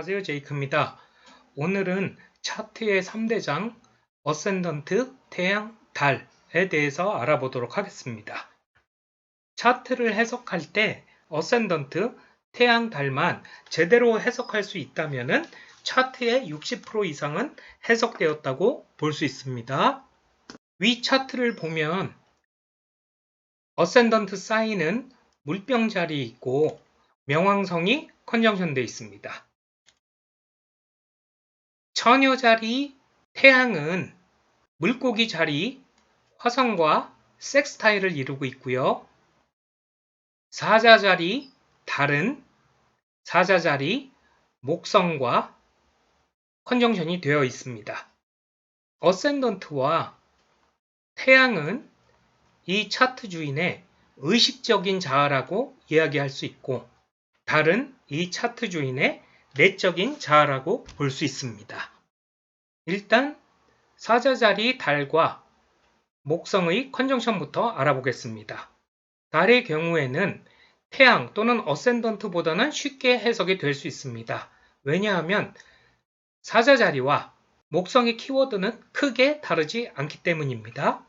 안녕하세요. 제이크입니다. 오늘은 차트의 3대장 어센던트, 태양, 달에 대해서 알아보도록 하겠습니다. 차트를 해석할 때 어센던트, 태양, 달만 제대로 해석할 수 있다면 차트의 60% 이상은 해석되었다고 볼 수 있습니다. 위 차트를 보면 어센던트 사인은 물병 자리에 있고 명왕성이 컨정션 되어 있습니다. 처녀 자리 태양은 물고기 자리 화성과 섹스타일을 이루고 있고요. 사자 자리 달은 사자 자리 목성과 컨정션이 되어 있습니다. 어센던트와 태양은 이 차트 주인의 의식적인 자아라고 이야기할 수 있고 달은 이 차트 주인의 내적인 자아라고 볼 수 있습니다. 일단 사자자리 달과 목성의 컨정션부터 알아보겠습니다. 달의 경우에는 태양 또는 어센던트보다는 쉽게 해석이 될 수 있습니다. 왜냐하면 사자자리와 목성의 키워드는 크게 다르지 않기 때문입니다.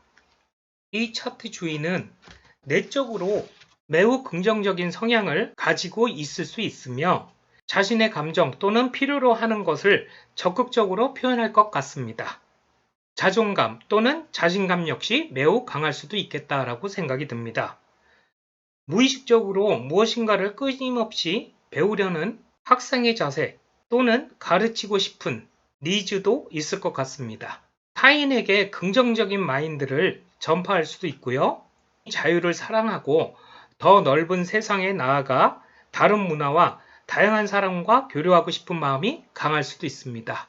이 차트 주인은 내적으로 매우 긍정적인 성향을 가지고 있을 수 있으며 자신의 감정 또는 필요로 하는 것을 적극적으로 표현할 것 같습니다. 자존감 또는 자신감 역시 매우 강할 수도 있겠다라고 생각이 듭니다. 무의식적으로 무엇인가를 끊임없이 배우려는 학생의 자세 또는 가르치고 싶은 니즈도 있을 것 같습니다. 타인에게 긍정적인 마인드를 전파할 수도 있고요. 자유를 사랑하고 더 넓은 세상에 나아가 다른 문화와 다양한 사람과 교류하고 싶은 마음이 강할 수도 있습니다.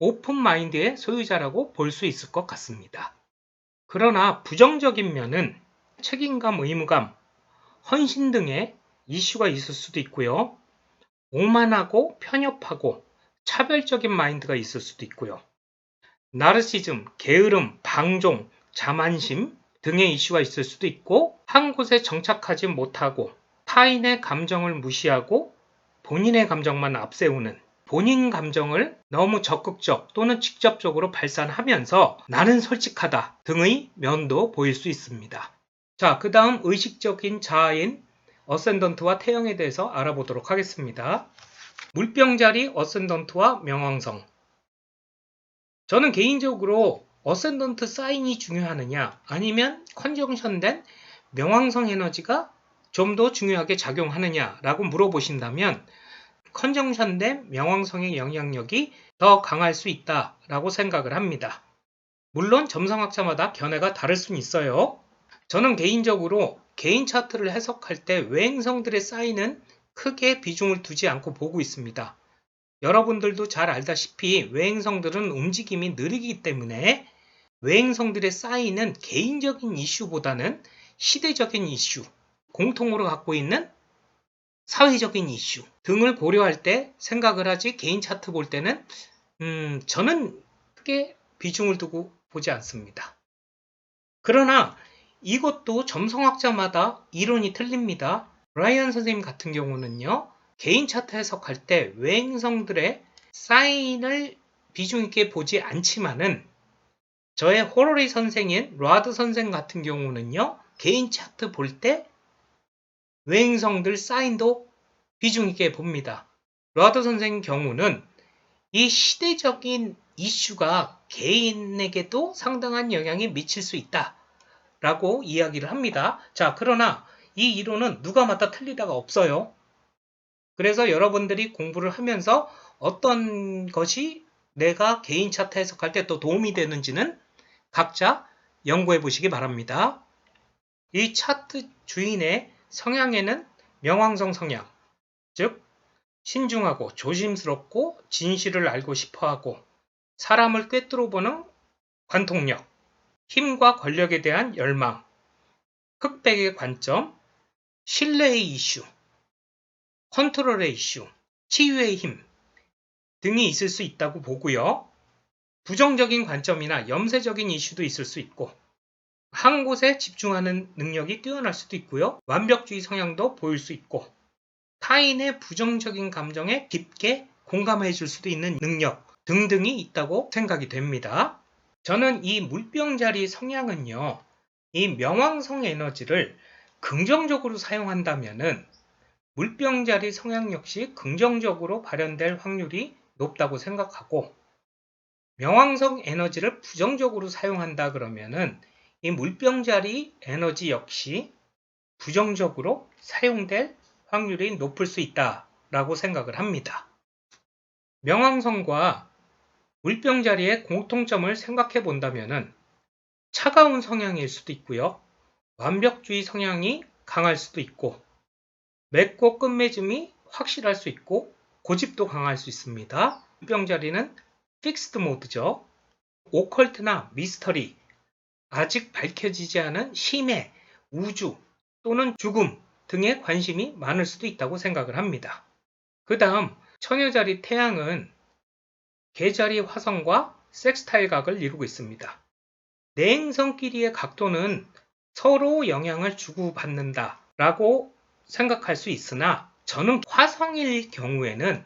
오픈 마인드의 소유자라고 볼 수 있을 것 같습니다. 그러나 부정적인 면은 책임감, 의무감, 헌신 등의 이슈가 있을 수도 있고요. 오만하고 편협하고 차별적인 마인드가 있을 수도 있고요. 나르시즘, 게으름, 방종, 자만심, 등의 이슈가 있을 수도 있고 한 곳에 정착하지 못하고 타인의 감정을 무시하고 본인의 감정만 앞세우는 본인 감정을 너무 적극적 또는 직접적으로 발산하면서 나는 솔직하다 등의 면도 보일 수 있습니다. 자, 그 다음 의식적인 자아인 어센던트와 태형에 대해서 알아보도록 하겠습니다. 물병자리 어센던트와 명왕성. 저는 개인적으로 어센던트 사인이 중요하느냐 아니면 컨정션된 명왕성 에너지가 좀 더 중요하게 작용하느냐라고 물어보신다면 컨정션된 명왕성의 영향력이 더 강할 수 있다라고 생각을 합니다. 물론 점성학자마다 견해가 다를 수는 있어요. 저는 개인적으로 개인 차트를 해석할 때 외행성들의 사인은 크게 비중을 두지 않고 보고 있습니다. 여러분들도 잘 알다시피 외행성들은 움직임이 느리기 때문에 외행성들의 쌓이는 개인적인 이슈보다는 시대적인 이슈, 공통으로 갖고 있는 사회적인 이슈 등을 고려할 때 생각을 하지 개인 차트 볼 때는 음, 저는 크게 비중을 두고 보지 않습니다. 그러나 이것도 점성학자마다 이론이 틀립니다. 라이언 선생님 같은 경우는요. 개인 차트 해석할 때 외행성들의 사인을 비중 있게 보지 않지만은 저의 호러리 선생인 라드 선생 같은 경우는요, 개인 차트 볼 때 외행성들 사인도 비중 있게 봅니다. 라드 선생 경우는 이 시대적인 이슈가 개인에게도 상당한 영향이 미칠 수 있다. 라고 이야기를 합니다. 자, 그러나 이 이론은 누가 맞다 틀리다가 없어요. 그래서 여러분들이 공부를 하면서 어떤 것이 내가 개인 차트 해석할 때 또 도움이 되는지는 각자 연구해 보시기 바랍니다. 이 차트 주인의 성향에는 명왕성 성향, 즉 신중하고 조심스럽고 진실을 알고 싶어하고 사람을 꿰뚫어 보는 관통력, 힘과 권력에 대한 열망, 흑백의 관점, 신뢰의 이슈, 컨트롤의 이슈, 치유의 힘 등이 있을 수 있다고 보고요. 부정적인 관점이나 염세적인 이슈도 있을 수 있고 한 곳에 집중하는 능력이 뛰어날 수도 있고요. 완벽주의 성향도 보일 수 있고 타인의 부정적인 감정에 깊게 공감해 줄 수도 있는 능력 등등이 있다고 생각이 됩니다. 저는 이 물병자리 성향은요, 이 명왕성 에너지를 긍정적으로 사용한다면은 물병자리 성향 역시 긍정적으로 발현될 확률이 높다고 생각하고 명왕성 에너지를 부정적으로 사용한다 그러면은 이 물병자리 에너지 역시 부정적으로 사용될 확률이 높을 수 있다라고 생각을 합니다. 명왕성과 물병자리의 공통점을 생각해 본다면은 차가운 성향일 수도 있고요. 완벽주의 성향이 강할 수도 있고 맺고 끝맺음이 확실할 수 있고 고집도 강할 수 있습니다. 물병자리는 픽스드 모드죠. 오컬트나 미스터리, 아직 밝혀지지 않은 심해, 우주 또는 죽음 등에 관심이 많을 수도 있다고 생각을 합니다. 그 다음 처녀자리 태양은 개자리 화성과 섹스타일 각을 이루고 있습니다. 내행성끼리의 각도는 서로 영향을 주고받는다 라고 생각할 수 있으나 저는 화성일 경우에는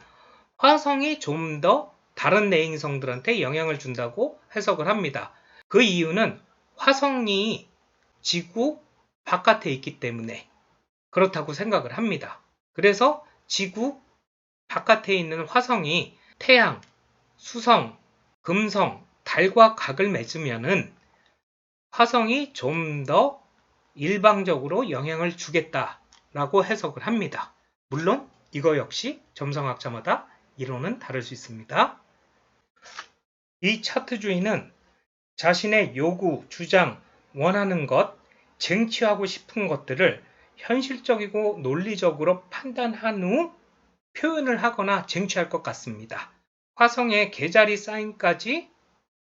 화성이 좀 더 다른 내행성들한테 영향을 준다고 해석을 합니다. 그 이유는 화성이 지구 바깥에 있기 때문에 그렇다고 생각을 합니다. 그래서 지구 바깥에 있는 화성이 태양, 수성, 금성, 달과 각을 맺으면은 화성이 좀 더 일방적으로 영향을 주겠다라고 해석을 합니다. 물론 이거 역시 점성학자마다 이론은 다를 수 있습니다. 이 차트주의는 자신의 요구, 주장, 원하는 것, 쟁취하고 싶은 것들을 현실적이고 논리적으로 판단한 후 표현을 하거나 쟁취할 것 같습니다. 화성의 계자리 사인까지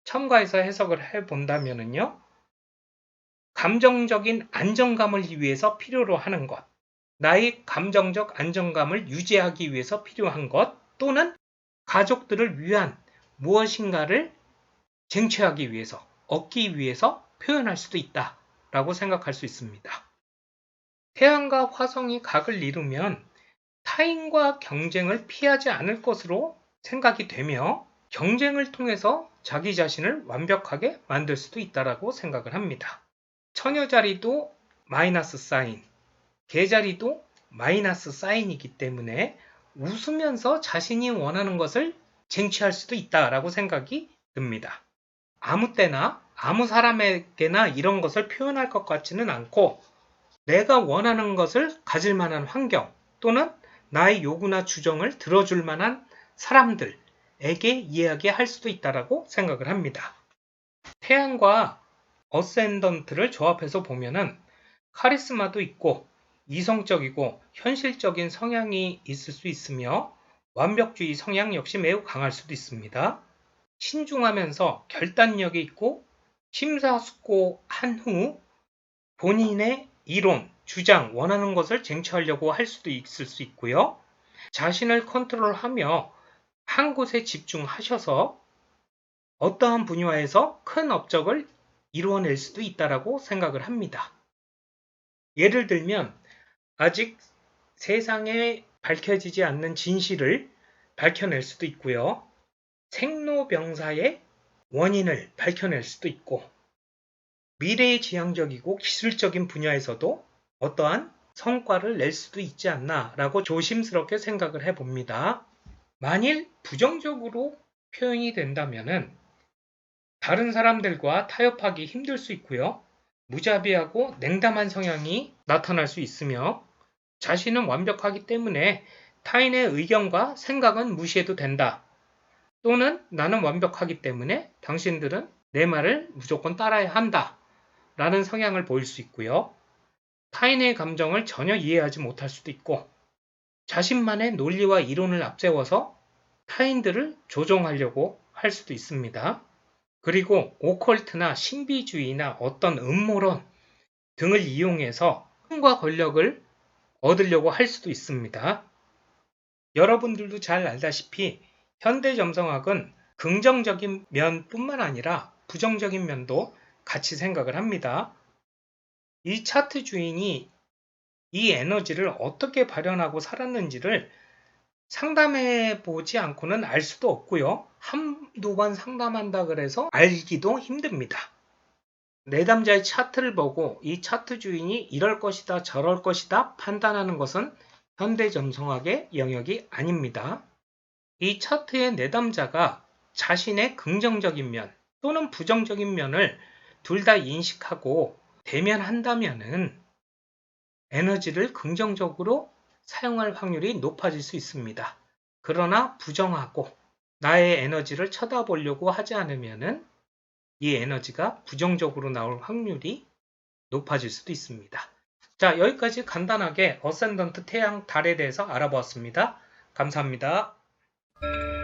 첨가해서 해석을 해 본다면요. 감정적인 안정감을 위해서 필요로 하는 것, 나의 감정적 안정감을 유지하기 위해서 필요한 것, 또는 가족들을 위한 무엇인가를 쟁취하기 위해서, 얻기 위해서 표현할 수도 있다 라고 생각할 수 있습니다. 태양과 화성이 각을 이루면 타인과 경쟁을 피하지 않을 것으로 생각이 되며 경쟁을 통해서 자기 자신을 완벽하게 만들 수도 있다라고 생각을 합니다. 처녀 자리도 마이너스 사인, 개 자리도 마이너스 사인이기 때문에 웃으면서 자신이 원하는 것을 쟁취할 수도 있다라고 생각이 듭니다. 아무 때나 아무 사람에게나 이런 것을 표현할 것 같지는 않고 내가 원하는 것을 가질 만한 환경 또는 나의 요구나 주정을 들어줄 만한 사람들에게 이야기할 수도 있다라고 생각을 합니다. 태양과 어센던트를 조합해서 보면은 카리스마도 있고 이성적이고 현실적인 성향이 있을 수 있으며 완벽주의 성향 역시 매우 강할 수도 있습니다. 신중하면서 결단력이 있고 심사숙고한 후 본인의 이론, 주장, 원하는 것을 쟁취하려고 할 수도 있을 수 있고요. 자신을 컨트롤하며 한 곳에 집중하셔서 어떠한 분야에서 큰 업적을 이루어낼 수도 있다라고 생각을 합니다. 예를 들면 아직 세상에 밝혀지지 않는 진실을 밝혀낼 수도 있고요. 생로병사의 원인을 밝혀낼 수도 있고 미래지향적이고 기술적인 분야에서도 어떠한 성과를 낼 수도 있지 않나라고 조심스럽게 생각을 해봅니다. 만일 부정적으로 표현이 된다면 다른 사람들과 타협하기 힘들 수 있고요. 무자비하고 냉담한 성향이 나타날 수 있으며 자신은 완벽하기 때문에 타인의 의견과 생각은 무시해도 된다. 또는 나는 완벽하기 때문에 당신들은 내 말을 무조건 따라야 한다. 라는 성향을 보일 수 있고요. 타인의 감정을 전혀 이해하지 못할 수도 있고 자신만의 논리와 이론을 앞세워서 타인들을 조종하려고 할 수도 있습니다. 그리고 오컬트나 신비주의나 어떤 음모론 등을 이용해서 힘과 권력을 얻으려고 할 수도 있습니다. 여러분들도 잘 알다시피 현대점성학은 긍정적인 면뿐만 아니라 부정적인 면도 같이 생각을 합니다. 이 차트 주인이 이 에너지를 어떻게 발현하고 살았는지를 상담해 보지 않고는 알 수도 없고요. 한두 번 상담한다 그래서 알기도 힘듭니다. 내담자의 차트를 보고 이 차트 주인이 이럴 것이다 저럴 것이다 판단하는 것은 현대점성학의 영역이 아닙니다. 이 차트의 내담자가 자신의 긍정적인 면 또는 부정적인 면을 둘 다 인식하고 대면한다면은 에너지를 긍정적으로 사용할 확률이 높아질 수 있습니다. 그러나 부정하고 나의 에너지를 쳐다보려고 하지 않으면은 이 에너지가 부정적으로 나올 확률이 높아질 수도 있습니다. 자, 여기까지 간단하게 어센던트 태양 달에 대해서 알아보았습니다. 감사합니다. you